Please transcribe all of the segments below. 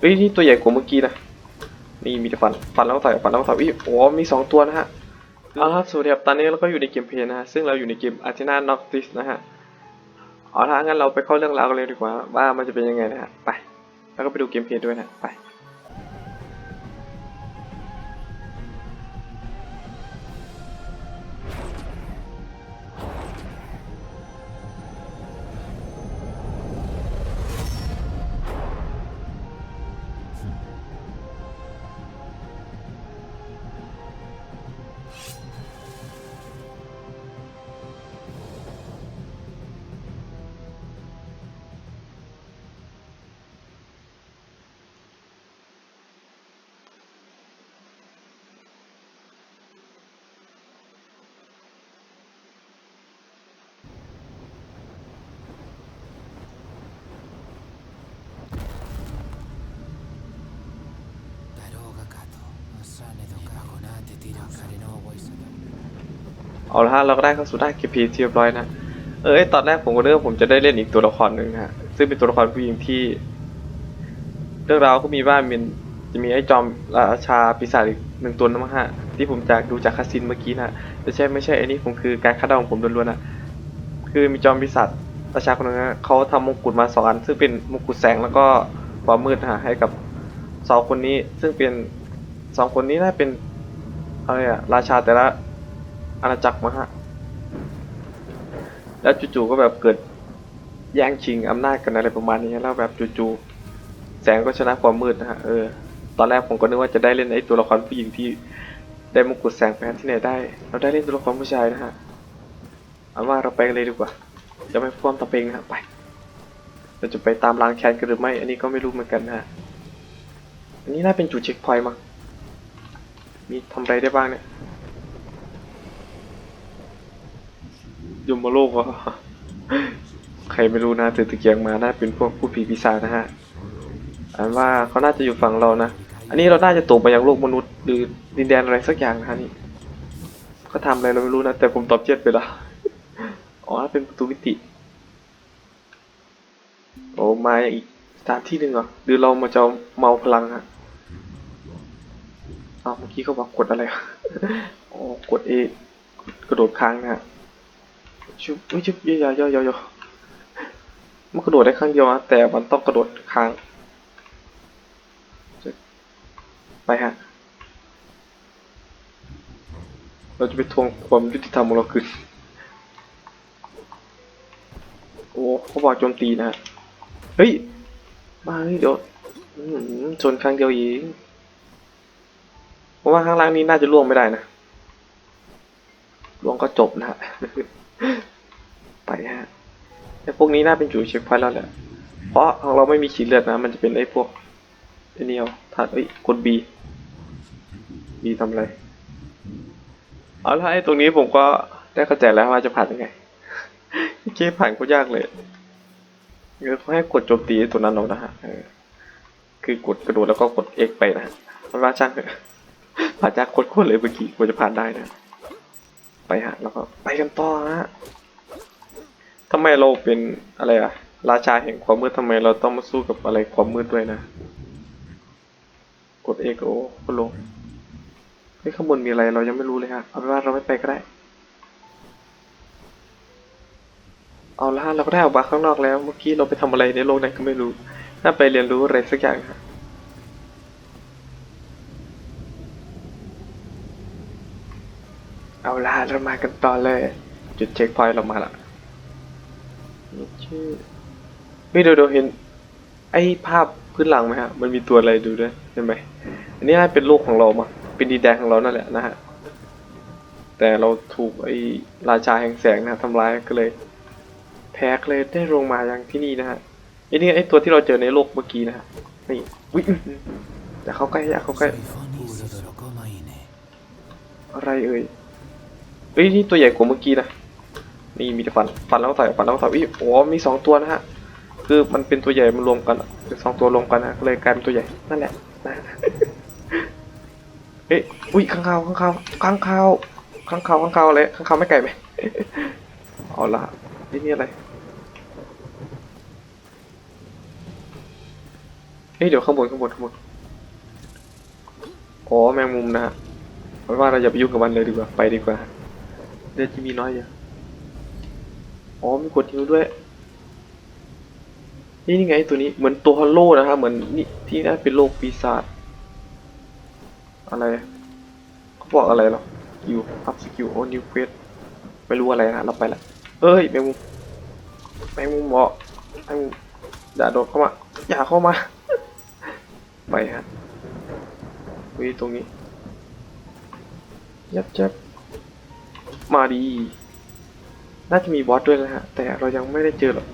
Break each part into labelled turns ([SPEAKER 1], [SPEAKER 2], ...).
[SPEAKER 1] เอ้ยนี่ตัวใหญ่กว่าเมื่อกี้นะนี่มีแต่ฟันฟันแล้วก็ต่อยฟันแล้วก็ต่อยอีโอ้มีสองตัวนะฮะเอาละครับสวัสดีครับตอนนี้เราก็อยู่ในเกมเพลย์นะฮะซึ่งเราอยู่ในเกมอาชีน่าน็อกติสนะฮะเอาละงั้นเราไปเข้าเรื่องราวกันเลยดีกว่า ว่ามันจะเป็นยังไงนะฮะไป แล้วก็ไปดูเกมเพลย์ด้วยนะไป เอาละฮะเราก็ได้เข้าสู่ด้านเกมพลย์ที่เรียบร้อยนะ เอ้ยตอนแรกผมก็นึกว่าผมจะได้เล่นอีกตัวละครหนึ่งนะฮะ ซึ่งเป็นตัวละครผู้หญิงที่ เรื่องราวก็มีว่ามันจะมีไอ้จอมราชาปีศาจอีกหนึ่งตัวนะมั้งฮะ ที่ผมจากดูจากคาสินเมื่อกี้นะแต่ใช่ไม่ใช่ไอ้นี่ผมคือการคาดเดาของผมล้วนๆนะคือมีจอมปีศาจราชาคนนึงนะเขาทำมงกุฎมาสองอันซึ่งเป็นมงกุฎแสงแล้วก็ความมืดฮะให้กับสองคนนี้ ซึ่งเป็นสองคนนี้น่าเป็น อะไรอะราชาแต่ละอาณาจักรมั้งฮะ แล้วจู่ๆก็แบบเกิดแย่งชิงอำนาจกันอะไรประมาณนี้แล้วแบบจู่ๆแสงก็ชนะความมืดนะฮะเออตอนแรกผมก็นึกว่าจะได้เล่นไอ้ตัวละครผู้หญิงที่ได้มงกุฎแสงแฟนที่ไหนได้ เราได้เล่นตัวละครผู้ชายนะฮะเอาว่าเราไปกันเลยดีกว่า จะไม่พ่วงตะเปงนะฮะไป เราจะไปตามล้างแค้นกันหรือไม่ อันนี้ก็ไม่รู้เหมือนกันนะฮะอันนี้น่าเป็นจุดเช็คพอยต์มั้ง มีทำอะไรได้บ้างเนี่ยยมโลกวะใครไม่รู้นะถือตะเกียงมาน่าเป็นพวกผู้ผีปีศาจนะฮะอันว่าเขาน่าจะอยู่ฝั่งเรานะอันนี้เราน่าจะตกมายังโลกมนุษย์หรือดินแดนอะไรสักอย่างนะฮะนี่เขาทำอะไรเราไม่รู้นะแต่ผมตอบเจ็ดไปละอ๋อเป็นประตูมิติโอ้มาอีกสถานที่หนึ่งเหรอหรือเรามาจะเมาพลังฮะ อ้าวเมื่อกี้เขาบอกกดอะไรอ๋อกดเอกระโดดค้างนะฮะชุบไม่ชุบเยอะๆเยอะๆมันกระโดดได้ครั้งเดียวนะแต่มันต้องกระโดดค้างไปฮะเราจะไปทวงความยุติธรรมของเราคืนโอ้เขาบอกโจมตีนะฮะเฮ้ยมาเฮ้ยเดี๋ยวชนครั้งเดียวเอง ราะว่าข้างล่างนี้น่าจะล่วงไม่ได้นะล่วงก็จบนะฮะไปฮะไอ้พวกนี้น่าเป็นจุดเช็คพอยต์แล้วแหละเพราะของเราไม่มีขีดเลือดนะ มันจะเป็นไอ้พวกไอ้นี่เอาถาดเอ้ยกดบีบีทำอะไรเอาละไอ้ตรงนี้ผมก็ได้เข้าใจแล้วว่าจะผ่านยังไงเกมผ่านก็ยากเลยเดี๋ยวเขาให้กดโจมตีตัวนั้นเอานะฮะคือกดกระโดดแล้วก็กด X ไปนะฮะมันว่าช่างเถอะ ผ่านจากโคตรเลยเมื่อกี้กว่าจะผ่านได้นะ ไปฮะ แล้วก็ไปกันต่อฮะทำไมเราเป็นอะไรอะราชาแห่งความมืดทำไมเราต้องมาสู้กับอะไรความมืดด้วยนะ กดเอกโอก็ลงเฮ้ยข้างบนมีอะไรเรายังไม่รู้เลยฮะเอาเป็นว่าเราไม่ไปก็ได้ เอาละเราก็ได้ออกมาข้างนอกแล้ว เมื่อกี้เราไปทำอะไรในโลกไหนก็ไม่รู้ น่าไปเรียนรู้อะไรสักอย่างฮะ เอาล่ะเรามากันต่อเลย จุดเช็คพอยต์เรามาละนี่ชื่อเฮ้ยเดี๋ยเห็น ไอ้ภาพพื้นหลังไหมฮะ มันมีตัวอะไรดูด้วยเห็นไหมอันนี้น่าเป็นลูกของเรามาเป็นดีแดงของเรานั่นแหละนะฮะ แต่เราถูกไอ้ราชาแห่งแสงนะทำร้ายก็เลย แพ้เลยได้ลงมาอย่างที่นี่นะฮะอันนี้ไอ้ตัวที่เราเจอในโลกเมื่อกี้นะฮะนี่วิ่งแต่เขาใกล้อะเขาใกล้อะไรเอ่ย เอ้ยนี่ตัวใหญ่กว่าเมื่อกี้นะนี่มีแต่ฟันฟันแล้วก็ต่อยฟันแล้วก็ต่อยอีโอ้มีสองตัวนะฮะคือมันเป็นตัวใหญ่มันรวมกันเป็นสองตัวรวมกันนะก็เลยกลายเป็นตัวใหญ่นั่นแหละนะเอ้ยอุ้ยข้างคาวข้างคาวข้างคาวข้างคาวข้างคาวอะไรข้างคาวไม่ไก่ไหมเอาละนี่นี่อะไรเฮ้ยเดี๋ยวข้างบนข้างบนข้างบนอ๋อแมงมุมนะฮะเอาเป็นว่าเราอย่าไปยุ่งกับมันเลยดีกว่าไปดีกว่า เลือดที่มีน้อยอยู่อ๋อมีกดฮิวด้วย นี่นี่ไงตัวนี้เหมือนตัวฮัลโลนะครับเหมือนนี่ที่น่าเป็นโลกปีศาจอะไรเขาบอกอะไรหรออยู่อัพสกิลโอนิวเควสไม่รู้อะไรนะเราไปละเอ้ยแมงมุมแมงมุมเหมาะแมงมุมอย่าโดดเข้ามา อย่าเข้ามา ไปฮะวิตรงนี้ยับยับ มาดี น่าจะมีบอสด้วยนะฮะ แต่เรายังไม่ได้เจอหรอก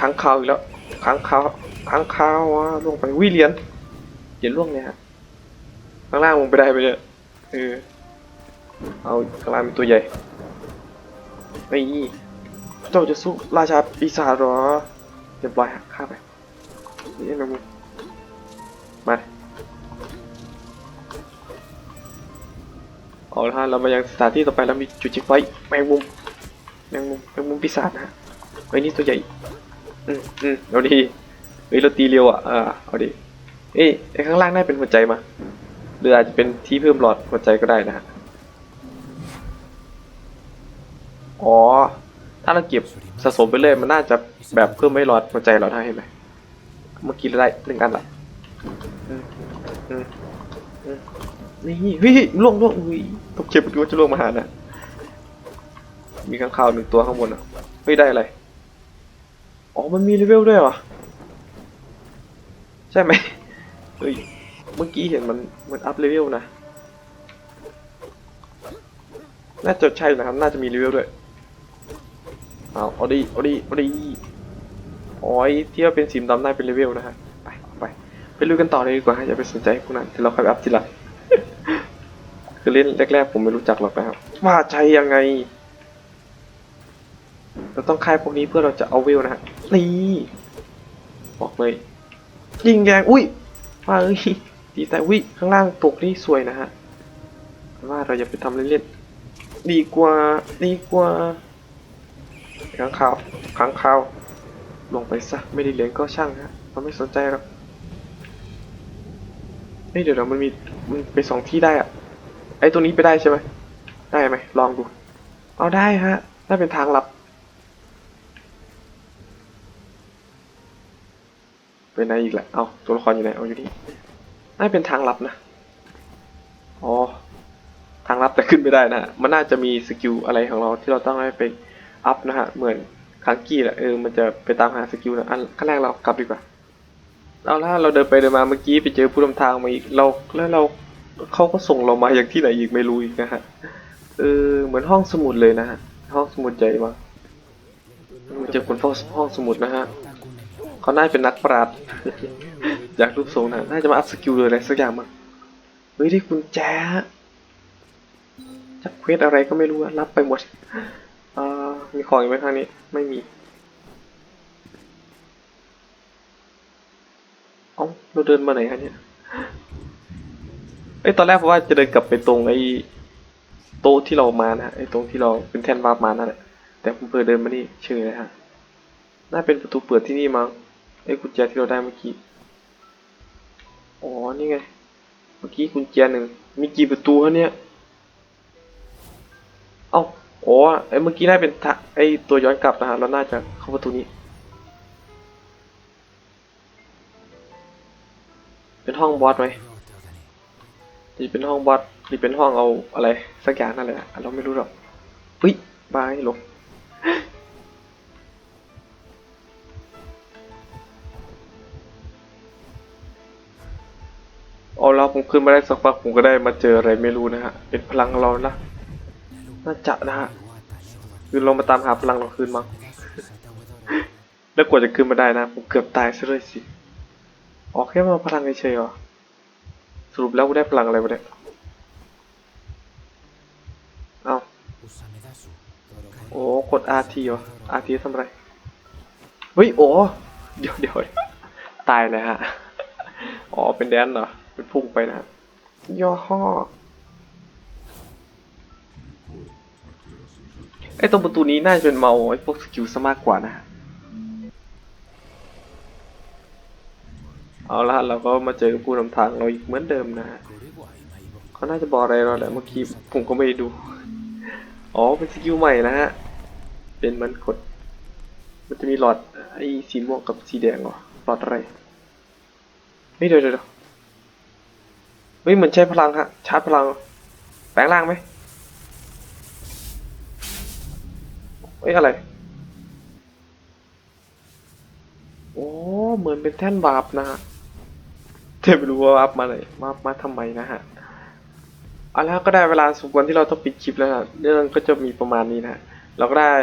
[SPEAKER 1] ค้างคาวอีกแล้วค้างคาวค้างคาววะลงไปวิเหรียญเหรียญล่วงเนี่ยฮะข้างล่างลงไปได้ไปเนี่ยเออเอาข้างล่างเป็นตัวใหญ่ไม่เจ้าจะสู้ราชาปีศาจเหรอเรียบร้อยฮะฆ่าไปนี่แมงมุมมา เอาละฮะเรามายังสถานที่ต่อไปแล้วมีจุดเช็คไว้แมงมุมแมงมุมแมงมุมปีศาจนะฮะเฮ้ยนี่ตัวใหญ่ อืมอืมเอาดีเฮ้ยเราตีเร็วอะอ่าเอาดีเอ้ยไอ้ข้างล่างน่าเป็นหัวใจมาหรืออาจจะเป็นที่เพิ่มหลอดหัวใจก็ได้นะฮะอ๋อ ถ้าเราเก็บสะสมไปเรื่อยมันน่าจะแบบเพิ่มให้หลอดหัวใจเราได้เห็นไหมเมื่อกี้เราได้หนึ่งอันละอืมอืมอืม นี่เฮ้ยล่วงล่วงอุ้ยตกเจ็บดูว่าจะล่วงมาหานะมีข้างคาวหนึ่งตัวข้างบนอะเฮ้ยได้อะไรอ๋อมันมีเลเวลด้วยเหรอใช่ไหมเฮ้ยเมื่อกี้เห็นมันมันอัพเลเวลนะน่าจะใช่นะครับ น่าจะมีเลเวลด้วยเอาเอาดีเอาดีเอาดีอ๋อไอ้ที่ว่าเป็นสีดำน่าเป็นเลเวลนะฮะไปเอาไปไปลุยกันต่อเลยดีกว่าฮะอย่าไปสนใจพวกนั้นเดี๋ยวเราค่อยไปอัพทีหลัง คือเล่นแรกๆผมไม่รู้จักหรอกนะครับ ว่าใช้ยังไง เราต้องค่ายพวกนี้เพื่อเราจะเอาเวนะฮะนี่บอกเลย ยิงแรงอุ้ยมาเอ้ยดีแต่วิข้างล่างตกนี่สวยนะฮะว่าเราอย่าไปทำเล่นๆดีกว่าดีกว่าค้างคาวค้างคาวลงไปซะไม่ได้เหรียญก็ช่างฮะเราไม่สนใจหรอกเฮ้ยเดี๋ยวเดี๋ยวมันมีมันไปสองที่ได้อะ ไอ้ตัวนี้ไปได้ใช่ไหมได้ไหมลองดู เอาได้ฮะน่าเป็นทางลับ ไปไหนอีกแหละเอาตัวละครอยู่ไหนเอาอยู่นี่น่าเป็นทางลับนะอ๋อทางลับแต่ขึ้นไม่ได้นะฮะมันน่าจะมีสกิลอะไรของเราที่เราต้องให้ไปอัพนะฮะเหมือนคังกี้แหละเออมันจะไปตามหาสกิลนะอันขั้นแรกเรากลับดีกว่าเอาละเราเดินไปเดินมาเมื่อกี้ไปเจอผู้นำทางมาอีกเราแล้วเรา เขาก็ส่งเรามาอย่างที่ไหนอีกไม่รู้อีกนะฮะ เออเหมือนห้องสมุดเลยนะฮะ ห้องสมุดใหญ่มากเจอคนเฝ้าห้องสมุดนะฮะเขาน่าเป็นนักปราชญ์อยากรูปทรงนะน่าจะมาอัพสกิลเลยอะไรสักอย่างมั้งเฮ้ยที่กุญแจะจักเควสอะไรก็ไม่รู้รับไปหมดอ่อมีของอีกไหมข้างนี้ไม่มีเอ้าเราเดินมาไหนคะเนี่ย อ้ยตอนแรกผมว่าจะเดินกลับไปตรงไอ้โต๊ะที่เรามานะไอ้ตรงที่เราเป็นแท่นวาร์ปมานั่นแหละแต่ผมเพิ่เดินมานี่เฉยเลยฮะน่าเป็นประตูเปิดที่นี่มั้งไอ้กุญแจที่เราได้เมื่อกี้อ๋อนี่ไง เมื่อกี้กุญแจหนึ่งมีกี่ประตูฮะเนี่ยเอ้าอ๋อไอ้เมื่อกี้น่าเป็นทะไอ้ตัวย้อนกลับนะฮะเราน่าจะเข้าประตูนี้ เป็นห้องบอสไหม จะเป็นห้องบอสหรือเป็นห้องเอาอะไร สักอย่างนั่นแหละเราไม่รู้หรอกเฮ้ยบายหลบเอาแล้วผมขึ้นมาได้สักพักผมก็ได้มาเจออะไรไม่รู้นะฮะ เป็นพลังของเรานะน่าจะนะฮะคือเรามาตามหาพลังเราคืนมั้งแล้วกว่าจะขึ้นมาได้นะ ผมเกือบตายซะเลยสิอ๋อแค่มาพลังเฉยๆเหรอ สรุปแล้วกูได้พลังอะไรวะเนี่ยเอาโอ้กด RT เหรอ RT ทำอะไร เฮ้ย โอ้เดี๋ยวเดี๋ยวตายเลยฮะ อ๋อ เป็นแดนเหรอ เป็นพุ่งไปนะย่อห้อไอ้ตรงประตูนี้น่าจะเป็นเมาไอ้พวกสกิลซะมากกว่านะฮะ เอาละเราก็มาเจอผู้นำทางเราอีกเหมือนเดิมนะเขาน่าจะบอกอะไรเราแหละเมื่อกี้ผมก็ไม่ดู อ๋อเป็นสกิลใหม่นะฮะ เป็นมันกด มันจะมีหลอดไอ้สีม่วงกับสีแดงเหรอ หลอดอะไรเฮ้ยเดี๋ยวเดี๋ยวเฮ้ยเหมือนใช้พลังฮะ ชาร์จพลัง แปลงร่างไหมเฮ้ยอะไรโอ้เหมือนเป็นแท่นบาปนะฮะ แต่ไม่รู้ว่าวาร์ปมาไหนวาร์ปมาทำไมนะฮะเอาและก็ได้เวลาสมควรที่เราต้องปิดคลิปแล้วนะเรื่องก็จะมีประมาณนี้นะเราก็ได้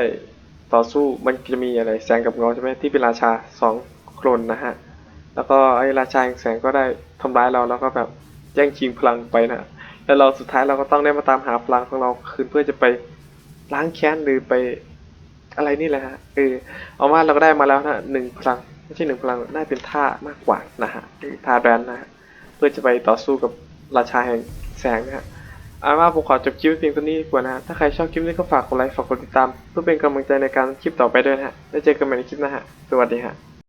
[SPEAKER 1] ต่อสู้มันจะมีอะไรแสงกับเงาใช่ไหมที่เป็นราชาสองโครนนะฮะแล้วก็ไอ้ราชาแห่งแสงก็ได้ทำร้ายเราแล้วก็แบบแย่งชิงพลังไปนะแล้วเราสุดท้ายเราก็ต้องได้มาตามหาพลังของเราคืนเพื่อจะไปล้างแค้นหรือไปอะไรนี่แหละฮะเออเอามาเราก็ได้มาแล้วนะหนึ่งพลัง ไม่ใช่หนึ่งพลังน่าเป็นท่ามากกว่านะฮะท่าแรนนะฮะเพื่อจะไปต่อสู้กับราชาแห่งแสงนะฮะเอาว่าผมขอจบคลิปเพียงเท่านี้ดีกว่านะถ้าใครชอบคลิปนี้ก็ฝากกดไลค์ฝากกดติดตาม เพื่อเป็นกำลังใจในการคลิปต่อไปด้วยนะฮะแล้วเจอกันใหม่ในคลิปหน้าฮะสวัสดีฮะ